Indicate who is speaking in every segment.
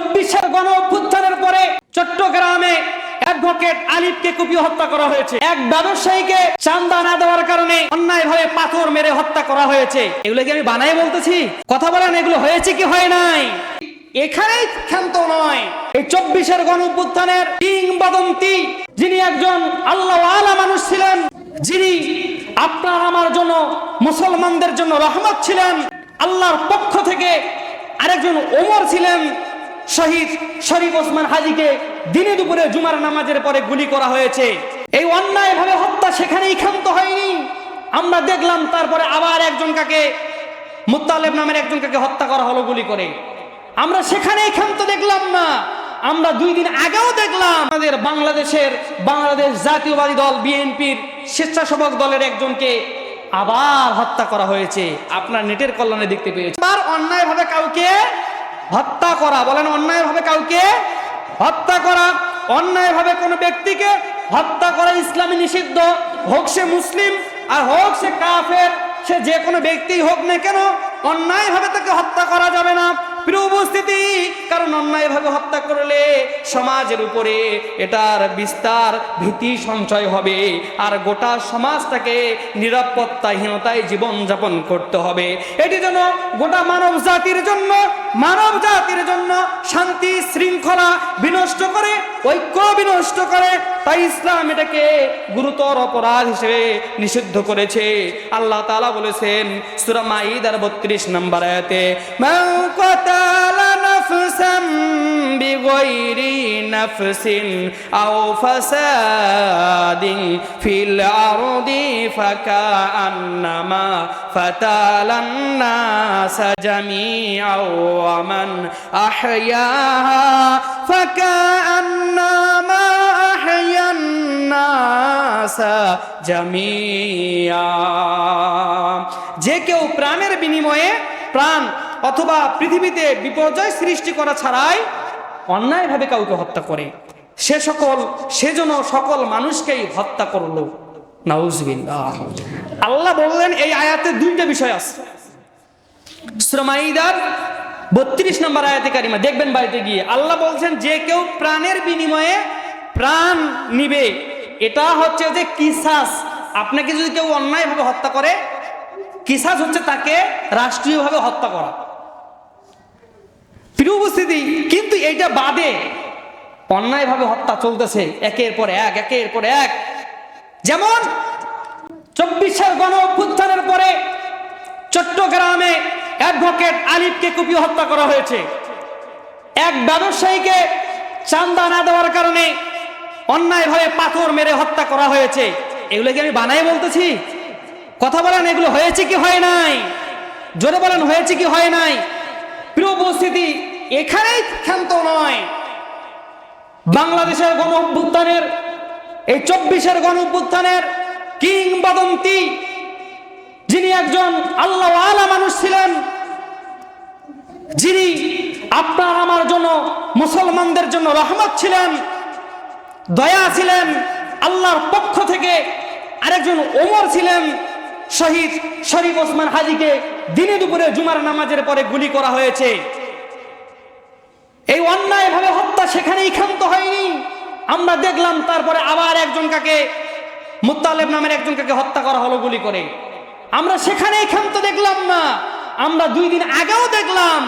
Speaker 1: চব্বিশের গণ অভ্যুত্থানের পরে চট্টগ্রামে এই চব্বিশের গণ কিংবদন্তি যিনি একজন আল্লাহ আলা মানুষ ছিলেন, যিনি আপনার আমার জন্য, মুসলমানদের জন্য রহমত ছিলেন, আল্লাহর পক্ষ থেকে আরেকজন ওমর ছিলেন শহীদ শরীফ ওসমান হাজিকে দিনে দুপুরে জুমার নামাজের পরে গুলি করা হয়েছে। এই অন্যায় ভাবে হত্যা সেখানেই ক্ষান্ত হয়নি। আমরা দেখলাম তারপরে আবার একজন কাকে মুত্তালেব নামের একজন কাকে হত্যা করা হলো গুলি করে। আমরা সেখানেই ক্ষান্ত দেখলাম না। আমরা দুই দিন আগেও দেখলাম আমাদের বাংলাদেশের বাংলাদেশ জাতীয়বাদী দল, বিএনপির স্বেচ্ছাসেবক দলের একজনকে আবার হত্যা করা হয়েছে। আপনার নেটের কল্যাণে দেখতে পেয়েছি। আবার অন্যায়ভাবে কাউকে হত্যা করা। বলেন অন্যায়ভাবে কাউকে? হত্যা করা। অন্যায়ভাবে কোনো ব্যক্তিকে? হত্যা করা ইসলামে নিষিদ্ধ। হোক সে মুসলিম, আর হোক সে কাফের, সে যে কোনো ব্যক্তি হোক না কেন অন্যায়ভাবে তাকে হত্যা করা যাবে না। প্রিয় উপস্থিতি, কারণ অন্যায়ভাবে হত্যা করলে সমাজের উপরে এটার বিস্তার, ভীতি সঞ্চয় হবে। আর গোটা সমাজটাকে নিরাপত্তাহীনতায় জীবনযাপন করতে হবে। এটি যেন গোটা মানব জাতির জন্য মানব জাতির জন্য শান্তি, শৃঙ্খলা বিনষ্ট করে, ঐক্য বিনষ্ট করে, তাই ইসলাম এটাকে গুরুতর অপরাধ হিসেবে নিষিদ্ধ করেছে। আল্লাহ তালা বলেছেন, সূরা মাইদার 32 নম্বর আয়াতে নাফসাম নাফসিন আও ফাসাদিন ফিল আরদি ফাকান্নামা ফাতালান নাস জামিআ ওয়া মান আহইয়াহা ফাকান্নামা আহইয়ান নাস জামিআ যে কেউ প্রাণের বিনিময়ে প্রাণ অথবা পৃথিবীতে বিপর্যয় সৃষ্টি করা ছাড়াই অন্যায়ভাবে কাউকে হত্যা করে। সে সকল সেজন্য সকল মানুষকেই হত্যা করল। আল্লাহ বললেন, এই আয়াতে দুইটা বিষয় আছে। শ্রমাইদার বত্রিশ নম্বর আয়াতে কারিমা, দেখবেন বাড়িতে গিয়ে। আল্লাহ বলছেন, যে কেউ প্রাণের বিনিময়ে প্রাণ নিবে, এটা হচ্ছে যে কিসাস। আপনাকে যদি কেউ অন্যায়ভাবে হত্যা করে, কিসাস হচ্ছে তাকে রাষ্ট্রীয়ভাবে হত্যা করা। প্রিয় উপস্থিতি এইটা বাদে অন্যায়ভাবে হত্যা চলতেছে, একের পর এক, একের পর এক। যেমন চব্বিশের গণ অভ্যুত্থানের পরে চট্টগ্রামে অ্যাডভোকেট আলিফকে কুপিয়ে হত্যা করা হয়েছে। এক ব্যবসায়ীকে চান্দা না দেওয়ার কারণে অন্যায়ভাবে পাথর মেরে হত্যা করা হয়েছে। এগুলো কি আমি বানাই বলতেছি? কথা বলেন, এগুলো হয়েছে কি হয় নাই? জোরে বলেন, হয়েছে কি হয় নাই? প্রিয় উপস্থিতি এখানেই ক্ষান্ত নয়। বাংলাদেশের গণ অভ্যুত্থানের এই চব্বিশের গণ অভ্যুত্থানের কিংবদন্তি যিনি একজন আল্লাহ আলা মানুষ ছিলেন, যিনি আপনার আমার জন্য, মুসলমানদের জন্য রহমত ছিলেন, দয়া ছিলেন, আল্লাহর পক্ষ থেকে আরেকজন ওমর ছিলেন, শহীদ শরীফ ওসমান হাজিকে দিনে দুপুরে জুমার নামাজের পরে গুলি করা হয়েছে। এই অন্যায়ভাবে হত্যা সেখানেই ক্ষান্ত হয়নি। আমরা দেখলাম তারপরে আবার একজন কাকে মুত্তালেব নামের একজন কাকে হত্যা করা হলো গুলি করে। আমরা সেখানেই ক্ষান্ত দেখলাম না। আমরা দুই দিন আগেও দেখলাম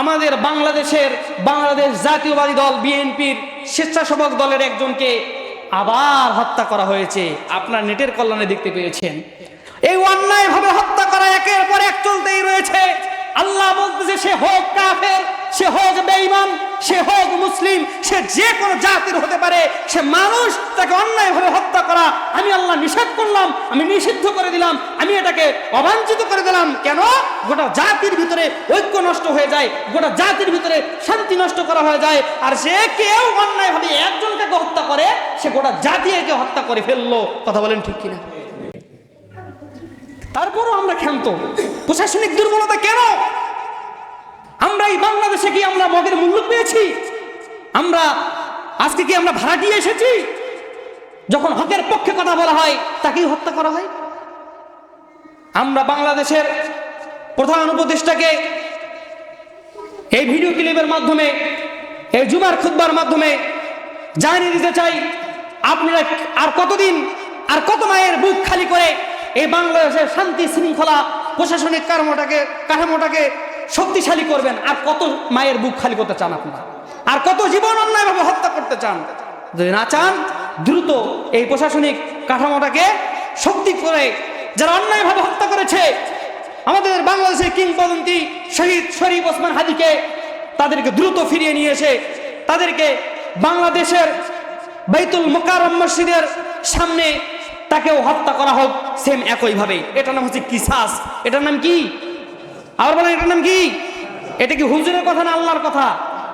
Speaker 1: আমাদের বাংলাদেশের বাংলাদেশ জাতীয়বাদী দল, বিএনপির স্বেচ্ছাসেবক দলের একজনকে আবার হত্যা করা হয়েছে। আপনার নেটের কল্যাণে দেখতে পেয়েছেন। এই অন্যায়ভাবে হত্যা করা একের পর এক চলতেই রয়েছে। আল্লাহ বলতেছে সে হোক কাফের সে হোক বেঈমান, সে হোক মুসলিম, সে যে কোনো জাতির হতে পারে, সে মানুষ, তাকে অন্যায়ভাবে হত্যা করা, আমি আল্লাহ নিষেধ করলাম, আমি নিষিদ্ধ করে দিলাম, আমি এটাকে অবাঞ্ছিত করে দিলাম, কেন? গোটা জাতির ভিতরে ঐক্য নষ্ট হয়ে যায়, গোটা জাতির ভিতরে শান্তি নষ্ট করা হয়ে যায়, আর সে কেউ অন্যায়ভাবে একজনকে হত্যা করে, সে গোটা জাতি একে হত্যা করে ফেলল। কথা বলেন ঠিক কিনা? তারপরও আমরা ক্ষান্ত। প্রশাসনিক দুর্বলতা কেন? আমরা এই বাংলাদেশে কি আমরা মগের মূল্য পেয়েছি? আমরা আজকে কি আমরা ভাড়াটিয়ে এসেছি? যখন হকের পক্ষে কথা বলা হয়, তাকেই হত্যা করা হয়? আমরা বাংলাদেশের প্রধান উপদেষ্টাকে এই ভিডিও ক্লিপের মাধ্যমে, এই জুমার খুতবার মাধ্যমে জানিয়ে দিতে চাই, আপনারা আর কতদিন, আর কত মায়ের বুক খালি করে এই বাংলাদেশের শান্তি শৃঙ্খলা প্রশাসনিক কাঠামোটাকে কাঠামোটাকে শক্তিশালী করবেন। আর কত মায়ের বুক খালি করতে চান আপনারা? আর কত জীবন অন্যায়ভাবে হত্যা করতে চান? যদি না চান, দ্রুত এই প্রশাসনিক কাঠামোটাকে শক্তি করে যারা অন্যায়ভাবে হত্যা করেছে, আমাদের বাংলাদেশের কিংবদন্তি শহীদ শরীফ ওসমান হাদিকে তাদেরকে দ্রুত ফিরিয়ে নিয়ে এসে তাদেরকে বাংলাদেশের বাইতুল মোকারম মসজিদের সামনে তাকেও হত্যা করা হোক সেম একইভাবে। এটার নাম হচ্ছে কিসাস। এটার নাম কি? আবার বলেন এটার নাম কি? এটা কি হুজুরের কথা না আল্লাহর কথা?